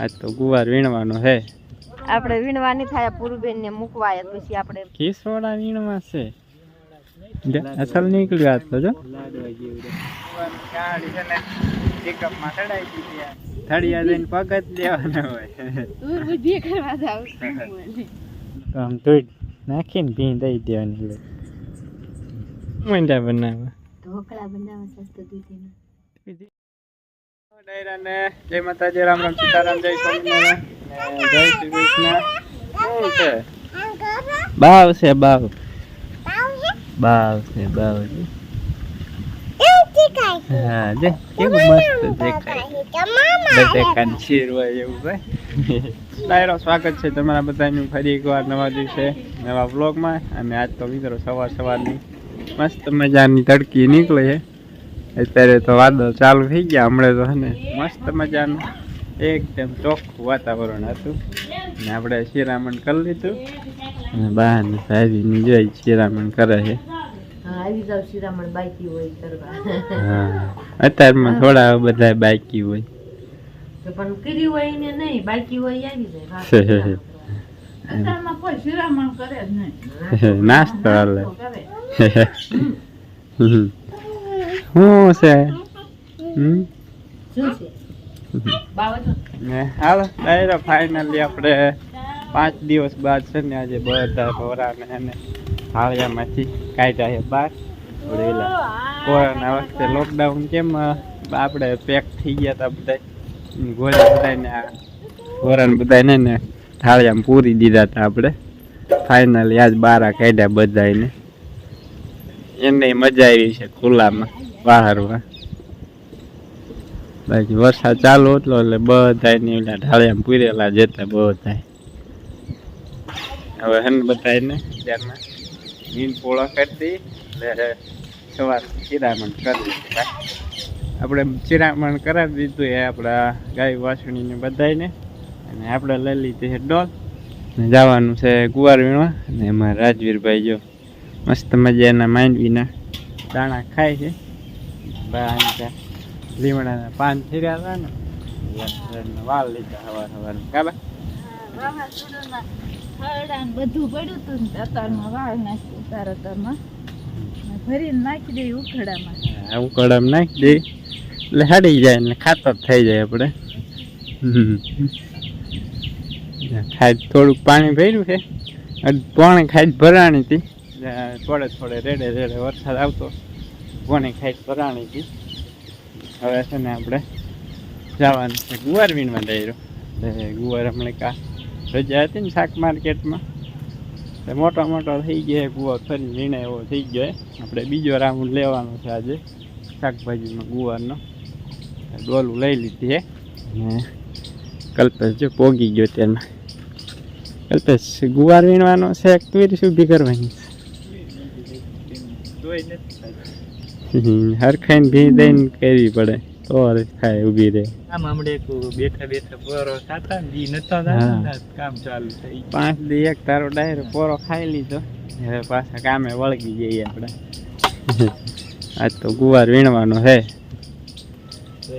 આજ તો ગુવાર વીણવાનો હે. આપણે વીણવાની થાય પૂરુબેન ને મૂકવાય પછી આપણે ખીસવાડા વીણવા છે. અસલ નીકળ્યું આજ તો જો. થળિયા જઈને પગ જ દેવાના હોય. કરવા જાવ. આમ ધોઈ નાખીને ભી દઈ દેવાની મંડા બનાવવા. ઢોકળા બનાવવા સસ્તો ડાયરાને જય માતાજી રામ રામ સીતારામ જય સ્વામિનારાયણ. જય શ્રી કૃષ્ણ. શું છે? બાવ છે બાવ. બાવ છે? બાવ છે હા જે કેવું મસ્ત દેખાય દેખાન શીર હોય એવું ભાઈ ડાયરો સ્વાગત છે તમારા બધાનું. ફરી એકવાર નવા દિવસે નવા વ્લોગમાં. અને આજ તો મિત્રો સવાર સવારની મસ્ત મજાની તડકી નીકળે છે. અત્યારે તો વાદળ ચાલુ થઈ ગયા હમણાં તો ને મસ્ત મજાનું. એકદમ ચોખ્ખું વાતાવરણ હતું. ને આપણે શિરામણ કરી લીધું. અને બહાર ભાભીની જોઈ શિરામણ કરે છે. હા આવી જાવ શિરામણ બાકી હોય કરવા. હા અત્યારમાં થોડા બધા બાકી હોય. તો પણ કરી હોય ને નહીં બાકી હોય આવી જાય છે. અત્યારમાં કોઈ શિરામણ કરે જ નહીં. નાસ્તો હાલે. શું છે? હમ? ને હાલો, ડાયરો ફાઇનલી આપણે પાંચ દિવસ બાદ છે ને આજે બધા ભોરાને એને હાળિયામાંથી કાઢ્યા છે બહાર. કોરોના વખતે લોકડાઉન કેમ આપણે પેક થઈ ગયા હતા બધા ગોળા બધાને આ, ગોરાને બધાને ને થાળિયામાં પૂરી દીધા હતા આપણે. ફાઇનલી આજ બારા કાઢ્યા બધાને એને મજા આવી છે ખુલ્લામાં. બહારમાં બાકી વરસાદ ચાલુ એટલો એટલે બધા એની ઓલા ઢાળિયામાં પૂરેલા જતા બધા હવે હન બધા ને ત્યારમાં નીંદ પોળો કરી દઈ એટલે સવાર ચિરામણ કરી આપણે ચિરામણ કરાવી દીધું એ આપણા ગાય વાસણીને બધાને અને આપણે લઈ લીધી છે ડોલ. ને જવાનું છે કુવાર વીણવા ને એમાં રાજવીરભાઈ જો મસ્ત મજાના માંડવીના દાણા ખાય છે. લીમડાના પાન ફેર્યા હતા ને લીધા ભરીને નાખી દે ઉખડામાં આ નાખી દે. એટલે હાડી જાય ખાતર થઈ જાય આપણે. ખાદ થોડુંક પાણી ભર્યું છે. પોણે ખાદ ભરાણી હતી. થોડે થોડે રેડે રેડે વરસાદ આવતો. પોણે ખાઈ પરાણી હતી હવે છે ને આપણે જવાનું છે. ગુવાર વીણવા ડાયરો ગુવાર હમણાં કા રજા હતી ને શાક માર્કેટમાં. મોટા મોટો થઈ ગયો ગુવાર. ફરી વીણે એવો થઈ ગયો આપણે બીજો રાઉન્ડ લેવાનો છે આજે શાકભાજીમાં ગુવારનો. ડોલું લઈ લીધી હે. અને કલ્પેશ જો પોગી ગયો તેમાં કલ્પેશ, ગુવાર વીણવાનો છે એક તુરી ઊભી કરવાની હરખાઈને ભી દઈને કરવી પડે? તો ખાય ઊભી રહે. આમ હમણે એક બેઠા બેઠા પોરો ખાતા ને નતા હા. કામ ચાલુ થઈ પાંચ દી એક તારો ડાયરો પોરો ખાઈ લીધો. હવે પાછા કામે વળગી જઈએ આપણે. આજ તો ગુવાર વીણવાનો છે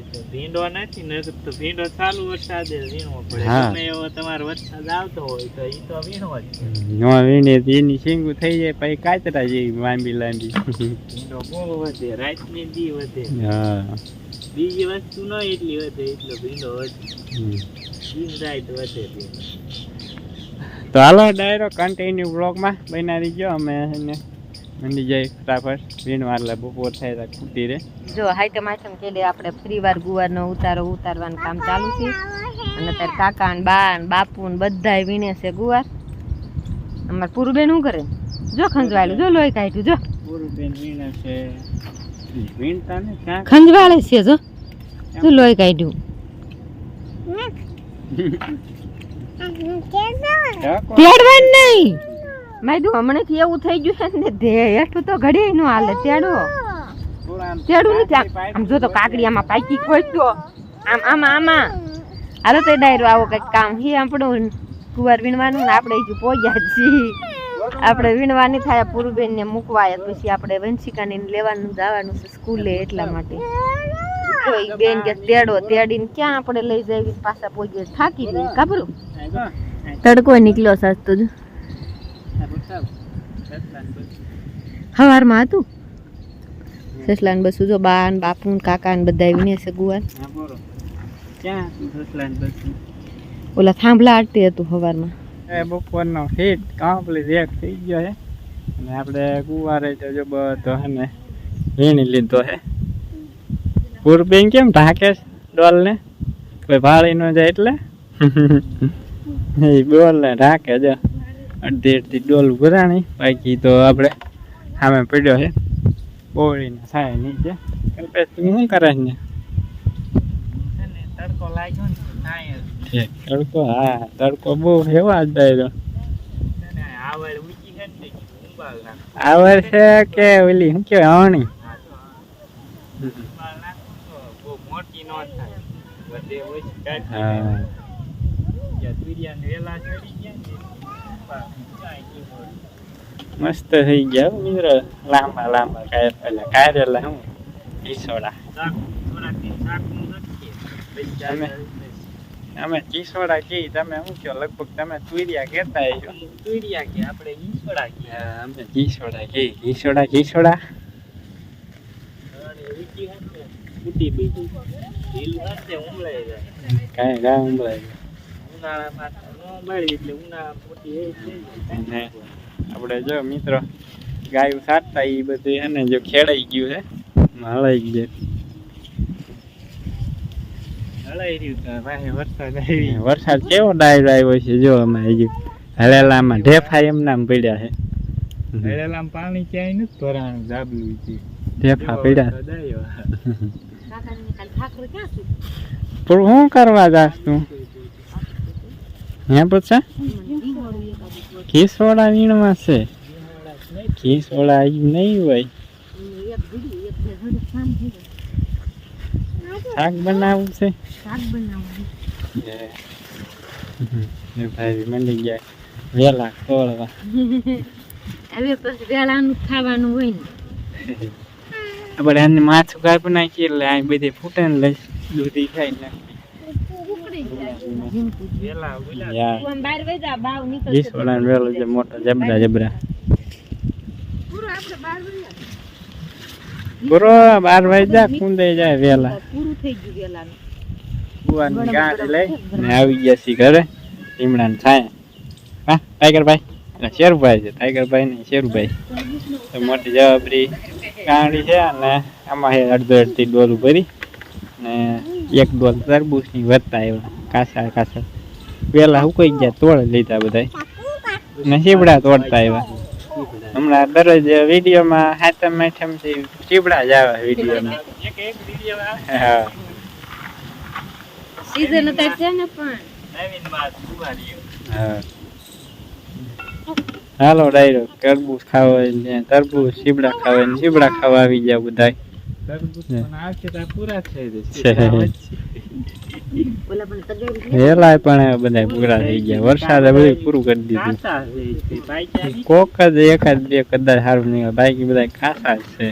ગયું તો ભીંડો નથી ને તો ભીંડો ચાલુ વરસાદે વીણવો પડે. તમે એવો તમારો વરસાદ આવતો હોય તો ઈ તો વીણવો જ નો વીણે એની શીંગું થઈ જાય પછી કાતરા જેવી લાંબી લાંબી. ભીંડો બહુ વધે રાતની દી વધે. હા. બીજી વસ્તુ ન એટલી વધે એટલો ભીંડો વધે. દિન રાત વધે ભીંડો. તો હાલો ડાયરો કન્ટિન્યુ બ્લોગમાં બનાવી રહીજો અમે એને મંડી જાય ફટાફટ. વીણવા એટલે બપોર થાય તો ખૂટી રહે. જો હાઈટમ આઈટમ કેલે આપણે ફ્રી વાર ગુવારનો ઉતારો ઉતારવાનું કામ ચાલુ છે. અને તાર કાકા ને બા ને બાપુ ને બધાય વીણે છે ગુવાર. અમાર પૂરુબેન શું કરે? જો ખંજવાયેલું જો લોહી કાઢ્યું જો. પૂરું બેન વીણે છે. વીણતા ને ક્યાં? ખંજવાળે છે જો. જો લોહી કાઢ્યું. તેડવાનું નહીં. મેં હમણાંથી એવું થઈ ગયું છે ને દે હેઠું તો ઘડીએ નો હાલે તેડો. તેડું નથી આમ જો તો કાકડી આમાં પાકી કોઈ તો આમ આમાં આમાં. હાલો તો ડાયરો આવો કંઈક કામ. હે આપણું કુવાર વીણવાનું ને આપણે હજુ પોગ્યા છીએ. આપણે વીણવાની થાય પૂરુબેન ને મૂકવા પછી આપણે વંશિકાને લેવાનું જવાનું છે સ્કૂલે એટલા માટે. કોઈ બેન કે તેડો તેડીને ક્યાં આપણે લઈ જાવી પાછા પહોંચીએ થાકી ગઈ કાબરું તડકો નીકળ્યો સસ્તું જ. સવારમાં હતું? સસલાન બસુ જો બા ને બાપુ ને કાકા ને બધા આવીને સગુવાન? ઓલા થાંભલા આટતી હતું સવારમાં બપોરનો હીટ કમ્પ્લીટ એક થઈ ગયો છે અને આપણે કુવારે જો બધો હે ને વીણી લીધો છે પૂરબેન કેમ ઢાકે છે ડોલને? કોઈ ભાળી ન જાય એટલે? એ બોલ ને ઢાકે જો. અડધી અડધી ડોલ ભરાણી બાકી તો આપણે સામે પડ્યો છે. બોળીને થાય નીચે. તું શું કરે છે? ને તડકો લાગ્યો ને તડકો હા તડકો બહુ હેવા જ ડાયરો આવડ છે કે ઓલી શું કેવાય હવણી મોટી ન થાય. હા ગયા તુરિયાને વેલા ચડી ગયા ને ઉંબાળ કાંઈ નહીં હોય. મસ્ત થઈ ગયા હો મિત્રો લાંબા લાંબા કાય એટલે શાકનું રાખીએ. પછી તમે? અમે ચીસોડા કે તમે શું કહો લગભગ તમે તુરિયા કહેતા હશો તુરિયા કે આપણે ઈસોડા કે અમે ચીસોડા કી કિસોડા ચીસોડા કાંઈ કાંઈ ઉંબળાય ઉનાળામાં મળી એટલે ઉનાળા. અને આપણે જો મિત્રો ગાયું સારતા એ બધું છે ને જો ખેડાઈ ગયું છે હળાઈ ગયું હલાઈ રહ્યું ભાઈ વરસાદ વરસાદ કેવો ડાયરો આવ્યો છે જો અમે હજી હળેલામાં ઢેફા એમ નામ પડ્યા છે હળેલામાં પાણી ક્યાંય નથી ભરાણું જાબલું છે. ઢેફા પડ્યા. પણ શું કરવા જાસ તું? હે પૂછા? ખીસોડા વીણમાં છે? ખીસોડા ઈ નહીં હોય. શાક બનાવવું છે? શાક ભાઈ મંડી ગયા. વેલા ખોળવા. હવે પછી વેલાનું ખાવાનું હોય ને. આપણે આને માથું કાપી નાખીએ એટલે આ બધે ફૂટે ને લઈ દૂધી ખાઈ નાખી મોટા જબરા જબરા જા. બરો જાય વેલા આવી ગયા છીએ ઘરે લીમડા ને થાય હા ટાઈગરભાઈ શેરુભાઈ છે ટાઈગરભાઈ ને શેરુભાઈ મોટી જવાબરી ગાંડી છે અને આમાં અડધો અડધી ડોલ ભરી ને એક ડોલ તરબૂચની વધતા આવ્યા કાસા કાસા પેલા હુકાઈ ગયા તોડ લીધા બધા ને શીબડા તોડતા આવ્યા હમણાં દરરોજ વિડીયોમાં હાથમ માઠમથી શીબડા જ આવે વિડીયોના એક એક વીડિયો આવે હા સીઝન અત્યારે છે ને પણ નવીનમાં સુવારીઓ હા હાલો ડાયરો તરબૂચ ખાવા હોય ને તરબૂચ શીબડા ખાવા હોય ને શીબડા ખાવા આવી ગયા બધા તરબૂચ પણ આવશે તો આ પૂરા થઈ છે. જશે ઓલા પણ તગારી વેલા પણ બધા પૂરા થઈ ગયા. વરસાદે બધું પૂરું કરી દીધું. કાચા છે તે પાક્યા કોક જ એકાદ બે કદાચ સારું નહીં બાકી બધા કાસા છે.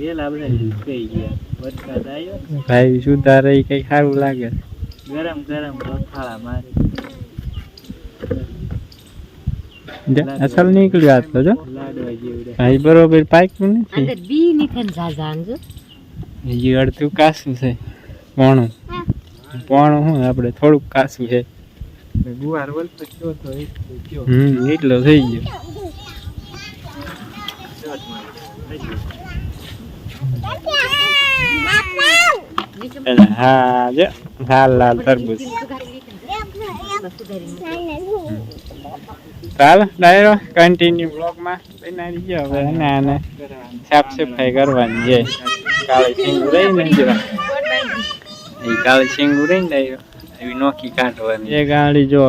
વેલા બધા સુકાઈ ગયા. વરસાદ આવ્યો ભાઈ સુધારે કઈ સારું લાગે. ગરમ ગરમ બફાળા મારે. અસલ નીકળ્યું આજ તો જો. ભાઈ બરોબર પાક્યું નથી. બી નીકળે હજી અડધું કાસું છે. પોણું પોણું શું આપણે થોડુંક કાસું છે. ગુવાર વલતો કયો તો એક તો કયો હમ એટલો થઈ ગયો. એટલે હા જો લાલ લાલ તરબૂચ. ચાલ ડાયરો કન્ટિન્યુ બ્લોગમાં બનાવી ગયો. હવે એને આને સાફ સફાઈ કરવાની છે. કાળી સિંગું રહી ને જરા એ કાળી સિંગું રહી ને ડાયરો એવી નોખી કાઢવાની એ ગાડી જો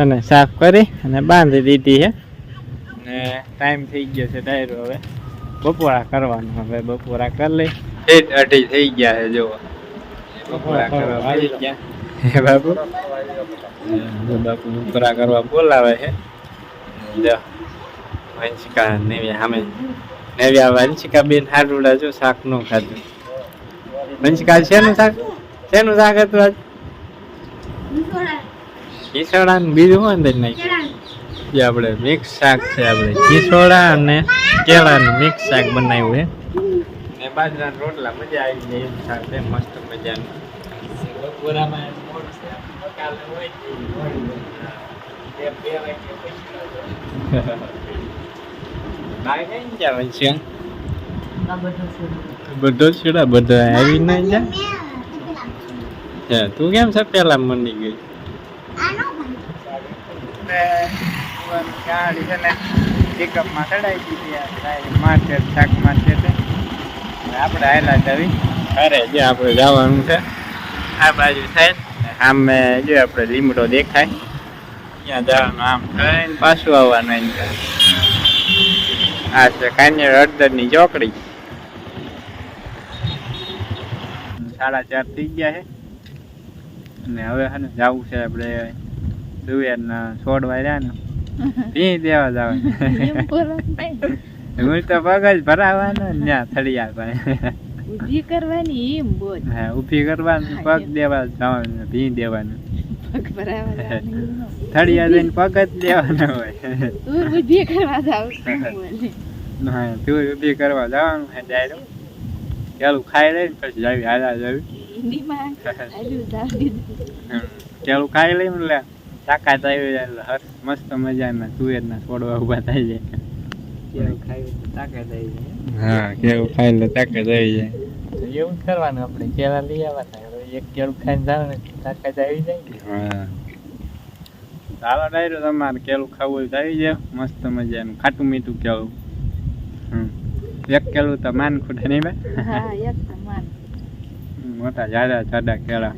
અને સાફ કરી અને બાંધી દીધી છે ને ટાઈમ થઈ ગયો છે ડાયરો હવે. બપોરા કરવાનું હવે બપોરા કરી લઈ. ઠેઠ અઢી થઈ ગયા છે જો બપોરા કરવા આવી ગયા. હે બાપુ? બાપુ બપોરા કરવા બોલાવે છે. જો વંશિકા નેવી સામે. નેવ્યા વંશિકા બેન હાડુડા જો શાકનું ખાધું. પંચકાલ શેનું શાક? શેનું શાક હતું આજ? ખીસોડા ને બીજું શું અંદર નાખ્યું? જે આપણે મિક્સ શાક છે આપણે. ખીસોડા અને કેળાનું મિક્સ શાક બનાવ્યું છે. ને બાજરાના રોટલા મજા આવી જાય એમ શાક છે. મસ્ત મજાનું. બપોરામાં કાલે હોય બધો છેડા બધા આવી ના જા હે, તું કેમ છે પેલા મની ગઈ? ગાડી છે ને પિકઅપમાં ચડાવી દીધી માર્કેટ શાક માર્કેટ આપણે આવેલા જવી. અરે જે આપણે જવાનું છે. આ બાજુ થાય આમે જો આપણે લીમડો દેખાય. ત્યાં જવાનું આમ થઈને પાછું આવવાનું. આ છે કાન્યર હળદરની ચોકડી સાડા ચાર થઈ ગયા છે. અને હવે છે ને જવું છે આપણે દુવેરના છોડ રહ્યા ને. ભી દેવા જવાનું. હું તો પગ જ ભરાવાનો ત્યાં થળિયા પાસે. ઊભી કરવાની એમ બોલ. હા ઊભી કરવાની પગ દેવા જવાનું ભી દેવાનું. પગ ભરાવા થળિયા જઈને પગ જ દેવાના હોય. તું ઊભી કરવા જાવ હા તું ઊભી કરવા જવાનું હે ડાયરો. પેલું ખાઈ લઈને પછી જાવી હાલા જાવી. કેળું ખાઈ લઈને એટલે તાકાત આવી જાય એટલે હર મસ્ત મજાના તુવેરના છોડવા ઊભા થઈ જાય કેળું ખાવી તાકાત આવી જાય હા કેળું ખાઈ તાકાત આવી જાય. એવું જ કરવાનું આપણે કેળા લઈ આવવાના. એક કેળું ખાઈને જાવ ને તાકાત આવી જાય હા. ચાલો ડાયરો તમારે કેળું ખાવું હોય તો આવી જાવ મસ્ત મજાનું ખાટું મીઠું કેળું. હમ. એક કેળું તો માન ખૂટે નહીં ભાઈ? હા એક સમાન મોટા જાડા જાડા કેળા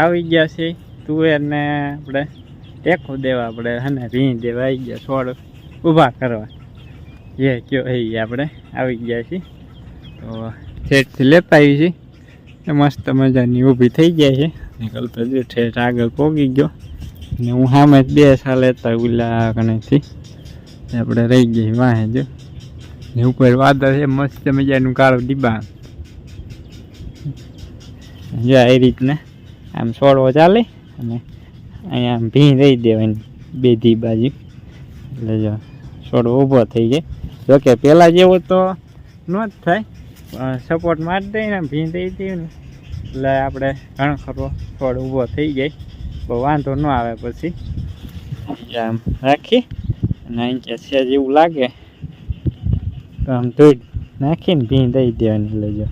આવી ગયા છે. તુવેર ને આપણે ટેકો દેવા આપણે હને ભીં દેવા આવી ગયા છોડ ઊભા કરવા. જે કયો એ આપણે આવી ગયા છીએ તો ઠેઠથી લેપાવી છે. મસ્ત મજાની ઊભી થઈ ગયા છે. નીકળતો જે ઠેઠ આગળ પોગી ગયો. ને હું સામે જ બે સાલ લેતા ઓલા કણેથી આપણે રહી ગઈ વાહે જો. ને ઉપર વાદળ છે, મસ્ત મજાનું કાળું ડીબા જો એ રીતના આમ છોડવો ચાલે અને અહીંયા આમ ભીં રહી દેવાની બેધી બાજુ. એટલે જો છોડવો ઊભો થઈ જાય જોકે પહેલાં જેવો તો ન જ થાય સપોર્ટ મારી દઈને આમ ભીં રહી દઈએ ને. એટલે આપણે ઘણો ખરો છોડ ઊભો થઈ જાય બહુ વાંધો ન આવે પછી. આમ રાખી અને અહીં કે છે જેવું લાગે. તો આમ ધોઈ નાખીને ભીં દઈ દેવાની લેજો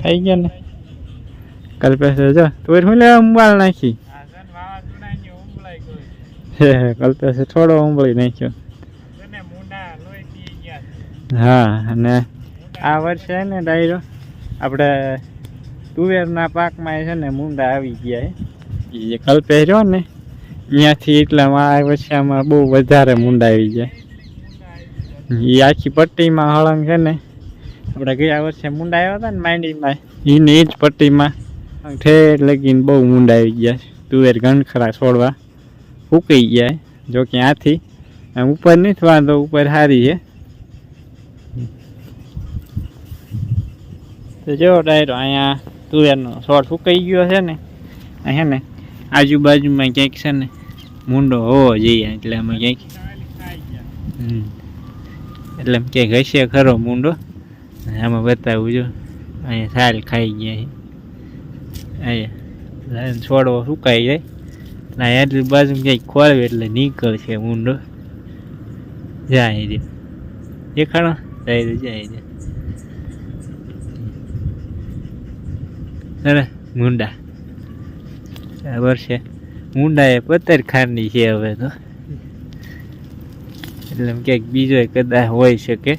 થઈ ગયા ને? કલ્પેશ જો, તું શું લેવા ઉંબાળ નાખી? કલ્પેશ થોડો ઉંબળી નાખ્યો. હા, અને આ વર્ષે ને ડાયરો, આપણે તુવેરના પાકમાં છે ને મૂંડા આવી ગયા એ જે કલ્પેશ રહ્યો ને ત્યાંથી એટલામાં આ વર્ષે આમાં બહુ વધારે મૂંડા આવી ગયા. એ આખી પટ્ટીમાં હળંગ છે ને. આપણે ગયા વર્ષે મૂંડા આવ્યા હતા ને માંડીમાં એને એ જ પટ્ટીમાં. ઠેર લગીને બહુ મૂંડા આવી ગયા છે. તુવેર ઘણખરા છોડવા ફૂકાઈ ગયા જો કે આથી ઉપર નથી વાંધો, ઉપર સારી છે. તો જો ડાયરો, અહીંયા તુવેરનો છોડ ફૂકાઈ ગયો છે ને. અહીંયા ને આજુબાજુમાં ક્યાંક છે ને મૂંડો હોવો જોઈએ, એટલે અમે ક્યાંક. હમ. એટલે એમ ક્યાંક હશે ખરો મૂંડો. આમાં બતાવું જો, અહીંયા થાલ ખાઈ ગયા અહીંયા છોડવો સુકાઈ જાય. એટલે એટલી બાજુ ક્યાંક ખોરવે એટલે નીકળશે મૂંડો. જાય છે દેખાડો, જાય જાય છે અરે, મુંડા. બરાબર છે મુંડા એ પતર ખાંડની છે હવે તો. એટલે ક્યાંક બીજો કદાચ હોઈ શકે.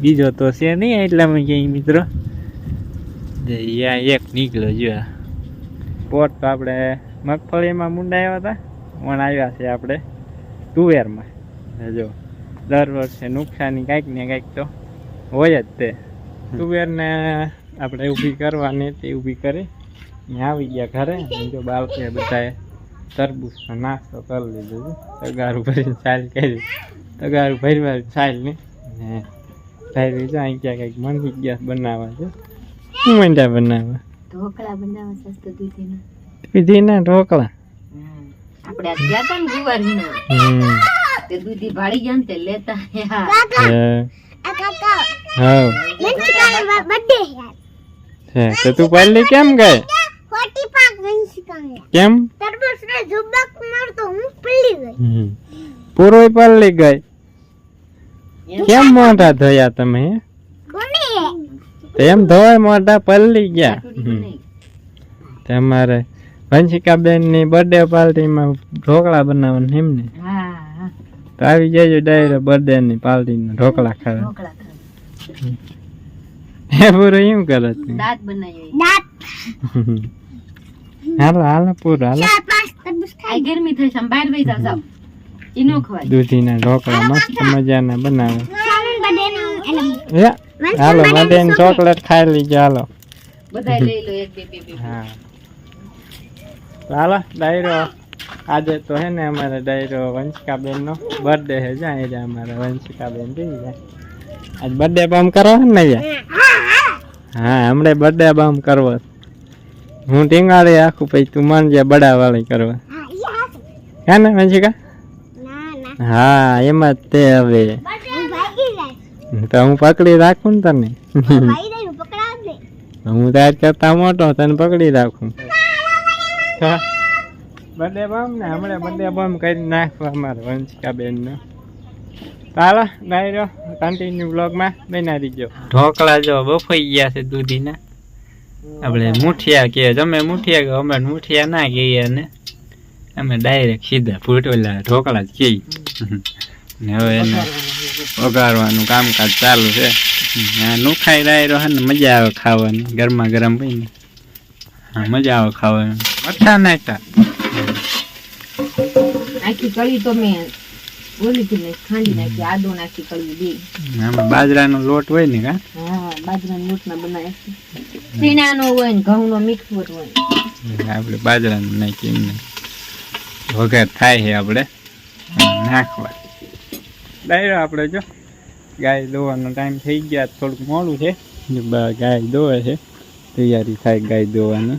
બીજો તો છે નહીં એટલામાં ક્યાંય મિત્રો. એક નીકળ્યો જો. પોટ તો આપણે મગફળીમાં મુંડા આવ્યા હતા, પણ આવ્યા છે આપણે તુવેરમાં. જો, દર વર્ષે નુકસાની કાંઈક ને કાંઈક તો હોય જ તે. તુવેરને આપણે ઊભી કરવાની તે ઊભી કરી. ને આવી ગયા ઘરે જો બાળકે બધાએ તરબૂચનો નાસ્તો કરી લીધો છે. તગારું ભરીને ચાલ કરી. તગારું ભરવા ચાલ ને? ભાઈ જો અહીં ક્યાં કંઈક મંદિર ગયા બનાવવા છે. શું મંડ્યા બનાવવા? ઢોકળા બનાવવા સસ્તું દૂધીના. પીધીના ઢોકળા? આપણે ગયા તા ને ગુવારના તે દૂધી ભાળી ગયા ને તે લેતા હા. હે. તો તું પહેલી કેમ ગઈ? કેમ? હમ. પૂરો પલ્લી ગઈ. કેમ મોઢા ધોયા તમે? હે? એમ ધોય મોઢા પલ્લી ગયા. તમારે વંશિકાબેનની બર્થડે પાર્ટીમાં ઢોકળા બનાવવાનું એમ ને? હા. હા તો આવી જજો ડાયરેક્ટ બર્થડે ની પાર્ટી ઢોકળા ખાવા. ઢોકળા ખાવા. એ પૂરું એમ કરે દાંત બનાવ્યો હાલો હાલો પૂર હાલો. ગરમી થઈ છે બહાર વહી જાવ, જાવ ઈનો ખવાય. દૂધીના ઢોકળા મસ્ત મજાના બનાવે. હાલો મધેન ચોકલેટ ખાઈ લીજો હાલો. બધા લઈ લો એક બે બે હા. હાલો ડાયરો. આજે તો હે ને અમારે ડાયરો વંશિકાબેન નો બર્થડે છે જ્યાં એટલે અમારે વંશિકાબેન જઈ જાય આજ બર્થડે બમ કરો છે ને યાર હા હમણે બર્થડે બમ કરવો છે. હું ટીંગાળે આખું પછી તું મન બડાવાળી બડા વાળી કરવા હે ને વંશિકા? હા એમાં જ તે હવે. તો હું પકડી રાખું ને તને. હું તાર કરતા મોટો તને પકડી રાખું. બર્થડે બમ ને હમણાં બર્થડે બમ કરી નાખવા અમારે વંશિકાબેન નો ચાલો રહ્યો કન્ટિન્યુ બ્લોગમાં બનાવી દીજો ઢોકળા જો બફાઈ ગયા છે દૂધીના. આપણે મુઠિયા કહીએ. તમે મુઠિયા કે અમે મુઠિયા ના કહીએ ને. અમે ડાયરેક્ટ સીધા ફૂટોલા ઢોકળા જ કહીએ. ને હવે એને વગાડવાનું કામકાજ ચાલુ છે. આ નુખાઈ ડાયરો હે ને મજા આવે ખાવાની. ગરમા ગરમ પીને હા મજા આવે ખાવાની. મઠા નાખતા આખી કળી તો મેં ઓલી થી ખાંડી નાખી આદુ નાખી કળી બે. આમાં બાજરાનો લોટ હોય ને કા? હા બાજરાના લોટના બનાવે છે. હોય ને ઘઉંનો મિક્સ હોય. આપણે બાજરાનો નાખી એમને. વઘાર થાય છે આપણે. નાખવા. ડાયરો આપણે જો. ગાય દોવાનો ટાઈમ થઈ ગયા. થોડુંક મોડું છે. ગાય દોવે છે. તૈયારી થાય ગાય દોવાની.